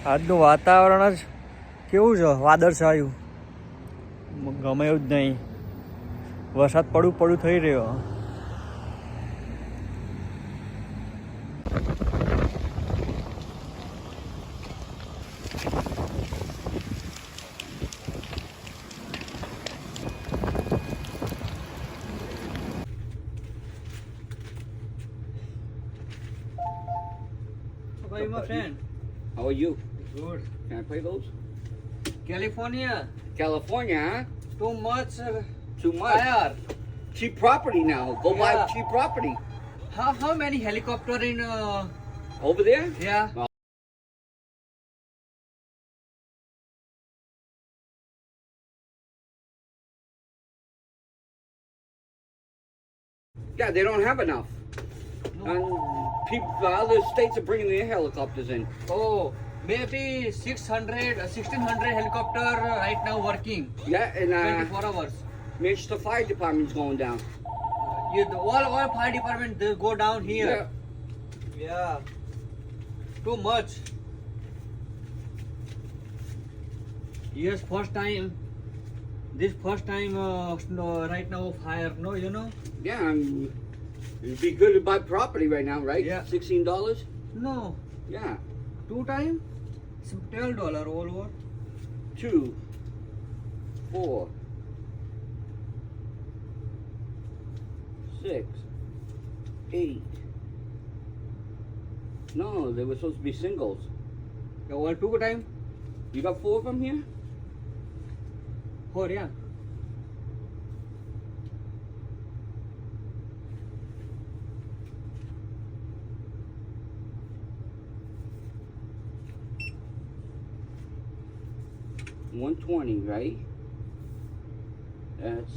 આજનું વાતાવરણ જ કેવું છે વાદળછાયું ગમે એવું જ નહીં વરસાદ પડું પડું થઈ રહ્યો How? How are you? Good. Can I play those? California, California, huh? too much uh, Too much. fire. Cheap property now. Go buy cheap property. How how many helicopter in? Uh, Over there? yeah. Yeah, they don't have enough. No. And people, other states are bringing their helicopters in. Oh, maybe 600, uh, 1600 helicopter uh, right now working. Yeah, and uh, 24 hours. Manchester Fire Department's going down. You, the, all all fire department they go down here. Yeah. Too much. Yes, first time. This first time uh, snow, right now fire. No, you know. Yeah, um, it'd be good to buy property right now, right? Yeah. Sixteen dollars. No, Yeah. two time. It's twelve dollar all over. Two. Four. Six. Eight. No, they were supposed to be singles. Yeah, all two time. You got four of them here? Four, yeah. One twenty, right? That's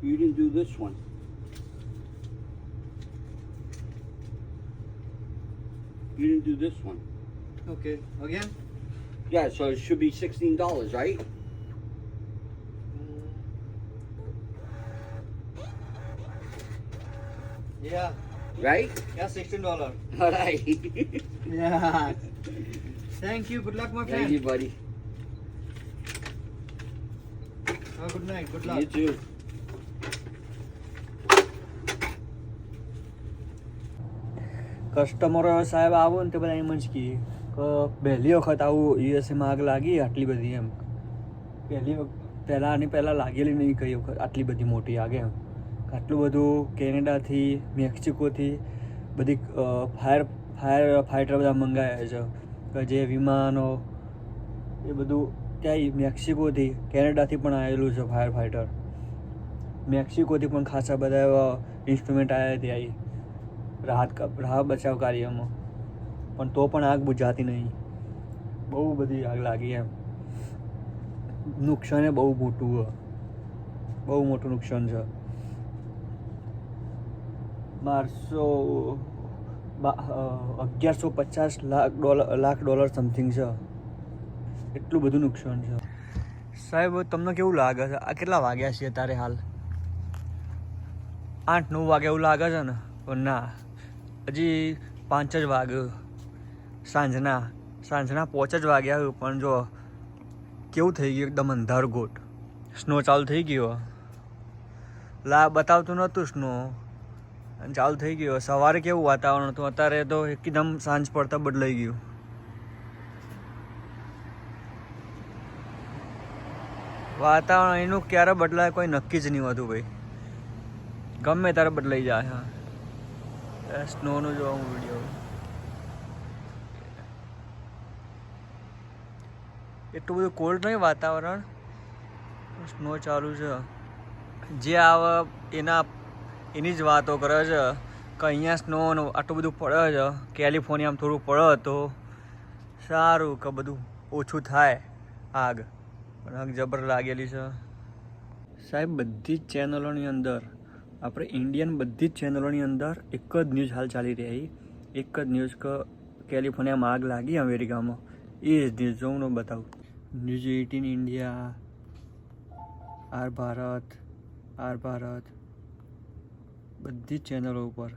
You didn't do this one. You didn't do this one. Okay. Again. Yeah, so it should be sixteen dollars, right? Yeah. Right? Yeah, sixteen dollar. All right. Yeah. Thank you. Good luck, my Thank friend. you, buddy. Have a good night. Good You luck. too. કસ્ટમરો સાહેબ આવો ને તે બધા એમ જ કહે કે પહેલી વખત આવું યુએસએમાં આગ લાગી, આટલી બધી એમ. પહેલી વખત પહેલાં આની પહેલાં લાગેલી નહીં કઈ વખત, આટલી બધી મોટી આગ એમ. આટલું બધું કેનેડાથી, મેક્સિકોથી બધી ફાયર ફાયર ફાઇટર બધા મંગાવ્યા છે. જે વિમાનો, એ બધું ત્યાં મેક્સિકોથી, કેનેડાથી પણ આવેલું છે ફાયર ફાઇટર મેક્સિકોથી પણ ખાસા બધા એવા ઇન્સ્ટ્રુમેન્ટ આવ્યા ત્યાં રાહત રાહ બચાવ કાર્યમાં. પણ તો પણ આગ બુઝાતી નહીં. બહુ બધી આગ લાગી એમ. નુકસાન બહુ મોટું બહુ મોટું નુકસાન છે. બારસો અગિયારસો પચાસ lakh dollar lakh dollar something છે. એટલું બધું નુકસાન છે. સાહેબ, તમને કેવું લાગે છે? આ કેટલા વાગ્યા છે તારે હાલ? આઠ નવ વાગે એવું લાગે છે ને? પણ ના. હજી પાંચ જ વાગ્યો. સાંજના સાંજના પોચ જ વાગ્યા પણ જો કેવું થઈ ગયું એકદમ અંધારું ગોટ. સ્નો ચાલુ થઈ ગયો. લા, બતાવતું નહોતું સ્નો ચાલુ થઈ ગયો. સવારે કેવું વાતાવરણ હતું? અત્યારે તો એકદમ સાંજ પડતા બદલાઈ ગયું. વાતાવરણ એનું ક્યારે બદલાય કોઈ નક્કી જ નહીં હોતું ભાઈ. ગમે ત્યારે બદલાઈ જાય, હા. સ્નોનું જોવા હું વીડિયો એટલું બધું કોલ્ડ નહીં, વાતાવરણ. સ્નો ચાલુ છે. જે આવે, એના, એની જ વાતો કરે છે કે અહીંયા સ્નો આટલું બધું પડે છે. કેલિફોર્નિયામાં થોડું પડે તો સારું કે બધું ઓછું થાય આગ. પણ આગ જબર લાગેલી છે. સાહેબ, બધી જ ચેનલોની અંદર, આપણે ઇન્ડિયન બધી જ ચેનલોની અંદર એક જ ન્યૂઝ હાલ ચાલી રહી. એક જ ન્યૂઝ કે કેલિફોર્નિયામાં આગ લાગી અમેરિકામાં. એ જ ન્યૂઝ હું બતાવું. News Eighteen India R Bharat R Bharat બધી જ ચેનલો ઉપર.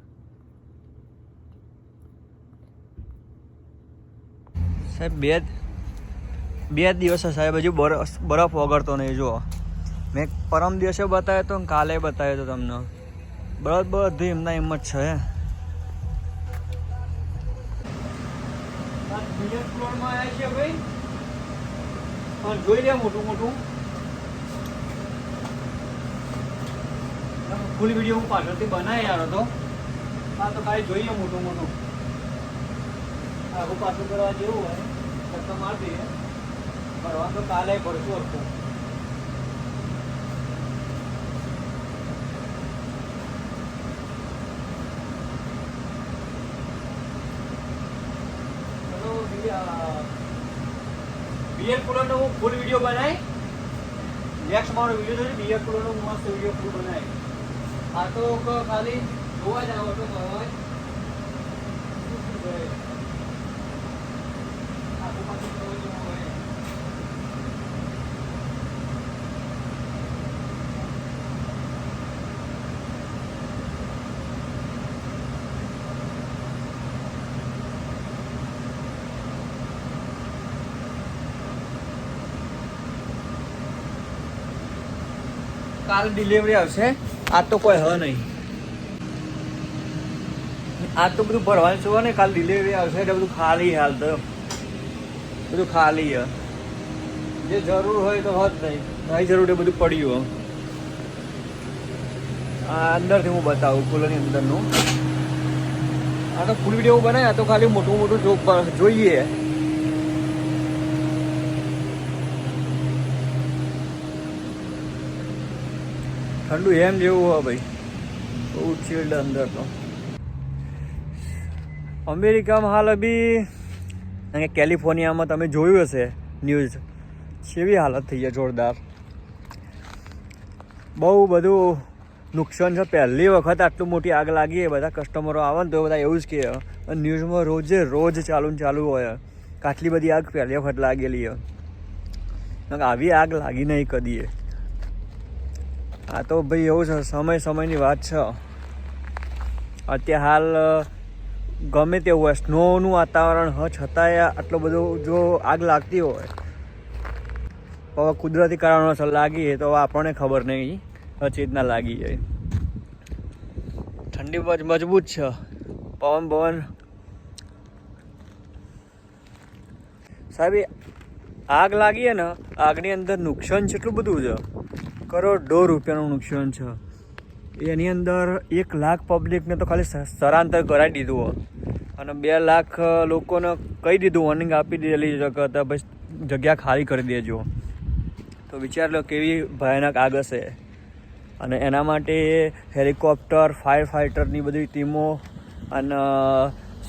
સાહેબ, બે બે જ દિવસ સાહેબ, હજુ બરફ બરફ ઓગળતો નહીં, જુઓ. મેં પરમ દિવસે બતાવ્યો તો કાલે બતાવ્યો હતો તમને. બરફ બધું એમના એમ જ છે જોઈ લે મોટું મોટું. ફૂલ વીડિયો હું પાછળથી બનાવી યાર હતો. હા તો કાંઈ જોઈએ મોટું મોટું. આગું પાછું કરવા જેવું હોય, તો મારી દઈએ ભરવા તો કાલે ભરશું હતું બિયર કુલરનો હું ફૂલ વીડિયો બનાવી નેક્સ્ટ મારો વીડિયો છે બિયર કુલરનો હું મસ્ત વીડિયો ફૂલ બનાવી આ તો ખાલી જોવા જ આવો તો ભરવા જ. શું શું હોય? આખું પાછું જોવા જેવું હોય. કાલ ડિલિવરી આવશે. આજ તો કોઈ હ નહીં. આજ તો બધું ભરવાનું છે ને કાલ ડિલિવરી આવશે, એટલે બધું ખાલી હાલ તો. બધું ખાલી હ જે જરૂર હોય તો હોત નહીં. નહીં જરૂર એ બધું પડ્યું હો. આ અંદરથી હું બતાવું કુલરની અંદરનું. આ તો ફૂલ વીડિયો બનાવે આ તો ખાલી મોટું મોટું જોઈએ. ઠંડુ એમ જેવું હોય ભાઈ. બહુ ચીલ્ડ અંદર તો. અમેરિકામાં હાલ અભી કેલિફોર્નિયામાં તમે જોયું હશે ન્યૂઝ. કેવી હાલત થઈ છે જોરદાર. બહુ બધું નુકસાન છે. પહેલી વખત આટલું મોટી આગ લાગી બધા કસ્ટમરો આવે ને તો બધા એવું જ કહે. અને ન્યૂઝમાં રોજે રોજ ચાલુ ને ચાલુ હોય. આટલી બધી આગ પહેલી વખત લાગેલી હોય આવી આગ લાગી નહીં કદીએ. આ તો ભાઈ એવું છે, સમય સમયની વાત છે. અત્યારે હાલ ગમે તેવું હોય સ્નોનું વાતાવરણ હ છતાંય આટલો બધો જો આગ લાગતી હોય હવે કુદરતી કારણોસર લાગી તો આપણને ખબર નહીં અચેતના લાગી જાય. ઠંડી મજબૂત છે. પવન પવન. સાહેબ આગ લાગી ને, આગની અંદર નુકસાન જેટલું બધું છે. કરોડો રૂપિયાનું નુકસાન છે. એની અંદર એક લાખ પબ્લિકને તો ખાલી સ- સ્થળાંતર કરાવી દીધું અને બે લાખ લોકોને કહી દીધું વોર્નિંગ આપી દીધેલી જગત ભાઈ જગ્યા ખાલી કરી દેજો. તો વિચાર લો કેવી ભયાનક આગ હશે. અને એના માટે હેલિકોપ્ટર ફાયર ફાઇટરની બધી ટીમો અને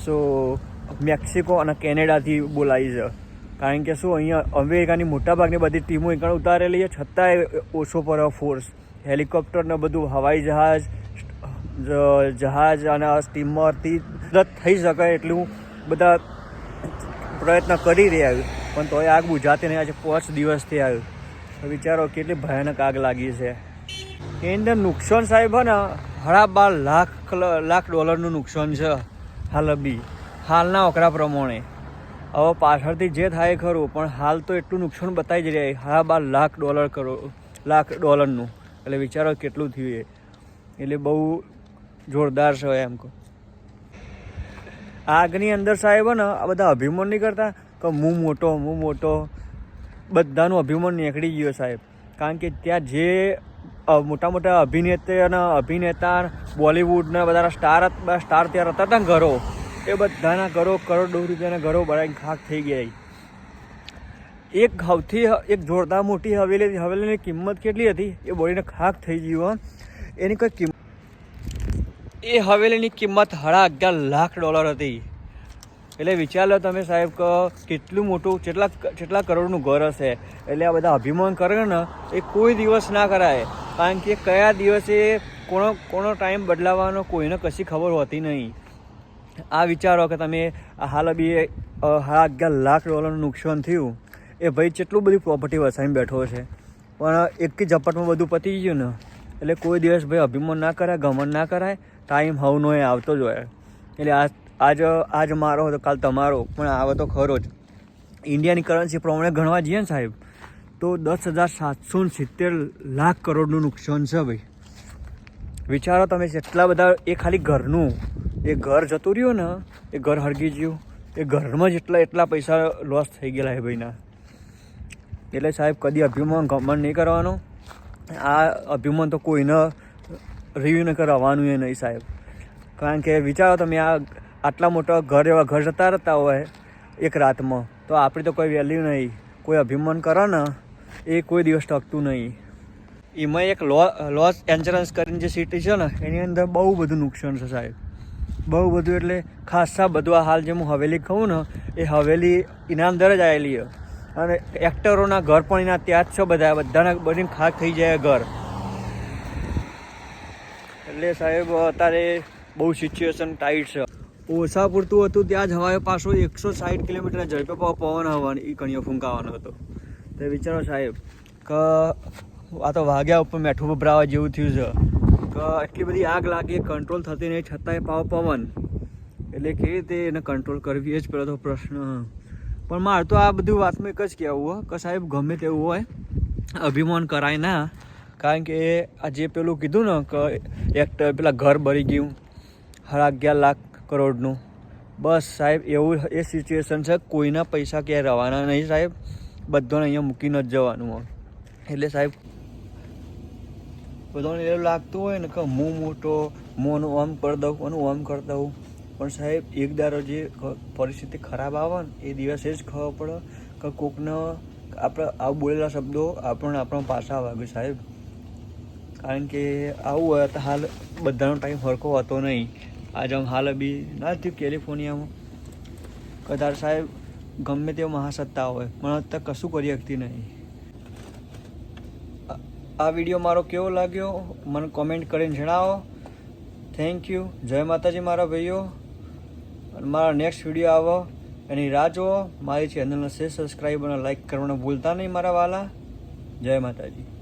શું, મેક્સિકો અને કેનેડાથી બોલાવી છે. કારણ કે શું, અહીંયા અમેરિકાની મોટાભાગની બધી ટીમો એકણ ઉતારેલી છે. છતાંય ઓછો પર ફોર્સ હેલિકોપ્ટરને બધું હવાઈ જહાજ જહાજ અને સ્ટીમરથી મદદ થઈ શકે એટલું બધા પ્રયત્ન કરી રહ્યા પણ તોય આગ બુઝાતી નહીં. આજે પાંચ દિવસથી આવ્યું વિચારો કેટલી ભયાનક આગ લાગી છે. એની અંદર નુકસાન સાહેબ ને હળા બાર લાખ લાખ ડોલરનું નુકસાન છે. હાલ બી હાલના ઓકરા પ્રમાણે. હવે પાછળથી જે થાય ખરું, પણ હાલ તો એટલું નુકસાન બતાવી જ રહ્યા હા, બાર લાખ ડોલર કરો, લાખ ડોલરનું. એટલે વિચારો કેટલું થયું એ. એટલે બહુ જોરદાર છે એમ કહું. આગની અંદર સાહેબ ને, આ બધા અભિમાન નહીં કરતા? કે હું મોટો હું મોટો. બધાનું અભિમાન નીકળી ગયો સાહેબ. કારણ કે ત્યાં જે મોટા મોટા અભિનેતા અને અભિનેતા બોલિવૂડના બધા સ્ટાર સ્ટાર ત્યાં રહેતા હતા ઘરો. એ બધાના ઘરો કરોડો રૂપિયાના ઘરો બનાવીને ખાક થઈ ગયા એક સૌથી એક જોરદાર મોટી હવેલી હવેલીની કિંમત કેટલી હતી? એ બોલીને ખાક થઈ ગયું. એની કોઈ કિંમત એ હવેલીની કિંમત હળા અગિયાર લાખ ડોલર હતી. એટલે વિચાર લો તમે સાહેબ કે કેટલું મોટું, કેટલા કેટલા કરોડનું ઘર હશે? એટલે આ બધા અભિમાન કરે ને, એ કોઈ દિવસ ના કરાય. કારણ કે કયા દિવસે કોનો કોનો ટાઈમ બદલાવાનો કોઈને કશી ખબર હોતી નહીં. આ વિચારો કે તમે આ હાલ બી અગિયાર લાખ ડોલરનું નુકસાન થયું. એ ભાઈ કેટલું બધી પ્રોપર્ટી વસાવીને બેઠો છે. પણ એક ઝપટમાં બધું પતી ગયું ને, એટલે કોઈ દિવસ ભાઈ અભિમાન ના કરાય, ગમન ના કરાય ટાઈમ હવનો એ આવતો જ હોય. એટલે આજ આજ આજ મારો હતો, કાલ તમારો, પણ આવે તો ખરો જ. ઇન્ડિયાની કરન્સી પ્રમાણે ગણવા જઈએ ને સાહેબ, તો દસ હજાર સાતસો સિત્તેર લાખ કરોડનું નુકસાન છે ભાઈ. વિચારો તમે જેટલા બધા એ ખાલી ઘરનું એ ઘર જતું રહ્યું ને, એ ઘર હળગી ગયું. એ ઘરમાં જ એટલા એટલા પૈસા લોસ થઈ ગયેલા એ ભાઈના. એટલે સાહેબ, કદી અભિમાન ગમન નહીં કરવાનો. આ અભિમાન તો કોઈને રિવ્યુ ન કરાવવાનું એ નહીં સાહેબ. કારણ કે વિચારો તમે, આ આટલા મોટા ઘર એવા ઘર જતા રહેતા હોય એક રાતમાં, તો આપણી તો કોઈ વેલ્યુ નહીં. કોઈ અભિમાન કરો ને, એ કોઈ દિવસ ટકતું નહીં. એમાં એક લો લોસ ઇન્સ્યોરન્સ કરીને જે સિટી છે ને, એની અંદર બહુ બધું નુકસાન છે સાહેબ. બહુ બધું એટલે ખાસા બધું આ હાલ જે હું હવેલી કહું ને, એ હવેલી એના અંદર જ આવેલી છે. અને એક્ટરોના ઘર પણ એના ત્યાં જ છે બધા, બધાના બધીને ખાક થઈ જાય ઘર. એટલે સાહેબ, અત્યારે બહુ સિચ્યુએશન ટાઈટ છે. ઓછા પૂરતું હતું ત્યાં જ હવાએ પાછો એકસો સાઠ કિલોમીટરના ઝડપે પવન હવાનો એ કણીઓ ફૂંકાવાનો હતો. તો વિચારો સાહેબ, કે, આ તો વાગ્યા ઉપર મેઠું ભભરાવા જેવું થયું છે. કે, એટલી બધી આગ લાગી કંટ્રોલ થતી નહીં, છતાંય પાવ પવન. એટલે કેવી રીતે એને કંટ્રોલ કરવી એ જ પહેલો તો પ્રશ્ન. પણ મારે તો આ બધું વાતમાં એક જ કહેવું હોય કે સાહેબ, ગમે તેવું હોય, અભિમાન કરાય ના. કારણ કે આ જે પેલું કીધું ને કે એક્ટર પેલા ઘર બળી ગયું સાડા અગિયાર લાખ કરોડનું. બસ સાહેબ, એવું એ સિચ્યુએશન છે, કોઈના પૈસા ક્યાંય રવાના નહીં સાહેબ. બધાને અહીંયા મૂકીને જ જવાનું હોય. એટલે સાહેબ બધાને એવું લાગતું હોય ને કે હું મોટો મોંનું આમ કરી દઉં અને આમ કરી દઉં. પણ સાહેબ, એક દારો જે પરિસ્થિતિ ખરાબ આવે ને, એ દિવસે જ ખબર પડે કે કોકને આપણે, આ બોલેલા શબ્દો આપણને આપણા પાછા વાગે સાહેબ. કારણ કે આવું હોય તો હાલ બધાનો ટાઈમ સરખો હતો નહીં. આજે હાલ બી ના થયું કેલિફોર્નિયામાં. કદાચ સાહેબ ગમે તે મહાસત્તા હોય, પણ અત્યારે કશું કરી શકતી નહીં. આ- વીડિયો મારો કેવો લાગ્યો, મને કોમેન્ટ કરીને જણાવો. થેન્ક યુ જય માતાજી મારા ભાઈઓ. અને મારા નેક્સ્ટ વીડિયો આવો. એની રાહ જુઓ. મારી ચેનલને શેર સબસ્ક્રાઈબ અને લાઈક કરવાનું ભૂલતા નહીં મારા વાલા. જય માતાજી.